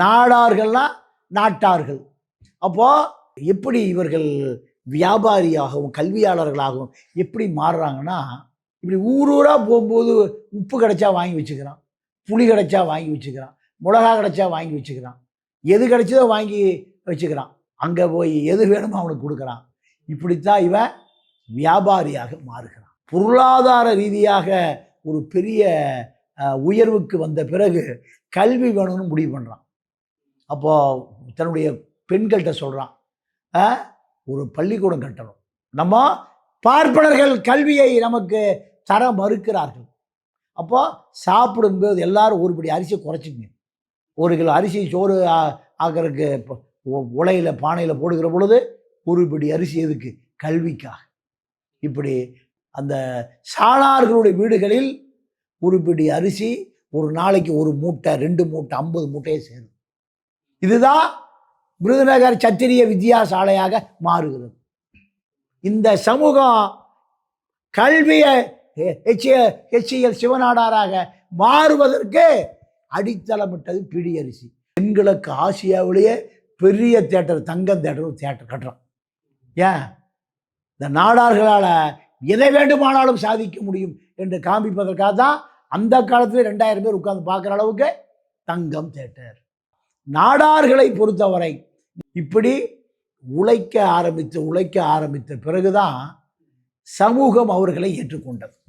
நாடார்கள்னா நாட்டார்கள். அப்போது எப்படி இவர்கள் வியாபாரியாகவும் கல்வியாளர்களாகவும் எப்படி மாறுறாங்கன்னா இப்படி ஊர் ஊராக போகும்போது உப்பு கிடைச்சா வாங்கி வச்சுக்கிறான் புளி கிடைச்சா வாங்கி வச்சுக்கிறான் மிளகா கிடைச்சா வாங்கி வச்சுக்கிறான் எது கிடைச்சதோ வாங்கி வச்சுக்கிறான். அங்கே போய் எது வேணுமோ அவனுக்கு கொடுக்குறான். இப்படித்தான் இவன் வியாபாரியாக மாறுகிறான். பொருளாதார ரீதியாக ஒரு பெரிய உயர்வுக்கு வந்த பிறகு கல்வி வேணும்னு முடிவு பண்ணுறான் அப்போது தன்னுடைய பெண்கள்கிட்ட சொல்கிறான் ஒரு பள்ளிக்கூடம் கட்டணும். நம்ம பார்ப்பனர்கள் கல்வியை நமக்கு தர மறுக்கிறார்கள். அப்போ சாப்பிடும்போது எல்லாரும் ஒருபடி அரிசியை குறைச்சிங்க ஒரு கிலோ அரிசி சோறு ஆக்கிறதுக்கு உலையில் இப்போ பானையில் போடுகிற பொழுது ஒரு பிடி அரிசி எதுக்கு? கல்விக்காக. இப்படி அந்த சாணார்களுடைய வீடுகளில் ஒரு பிடி அரிசி ஒரு நாளைக்கு ஒரு மூட்டை ரெண்டு மூட்டை ஐம்பது மூட்டையே சேரும். இதுதான் விருதுநகர் சத்திரிய வித்யாசாலையாக மாறுகிறது. இந்த சமூகம் கல்வியை ஹெச்சிஎல் சிவநாடாராக மாறுவதற்கு அடித்தளமிட்டது பிடியரிசி. பெண்களுக்கு ஆசியாவிலேயே பெரிய தேட்டர் தங்கம் தேட்டர் ஒரு தேட்டர் கட்டுறோம். ஏன்? இந்த நாடார்களால் எதை வேண்டுமானாலும் சாதிக்க முடியும் என்று காண்பிப்பதற்காக தான் அந்த காலத்தில் ரெண்டாயிரம் பேர் உட்காந்து பார்க்குற அளவுக்கு தங்கம் தேட்டர். நாடார்களை பொறுத்தவரை இப்படி உழைக்க ஆரம்பித்து உழைக்க ஆரம்பித்த பிறகுதான் சமூகம் அவர்களை ஏற்றுக்கொண்டது.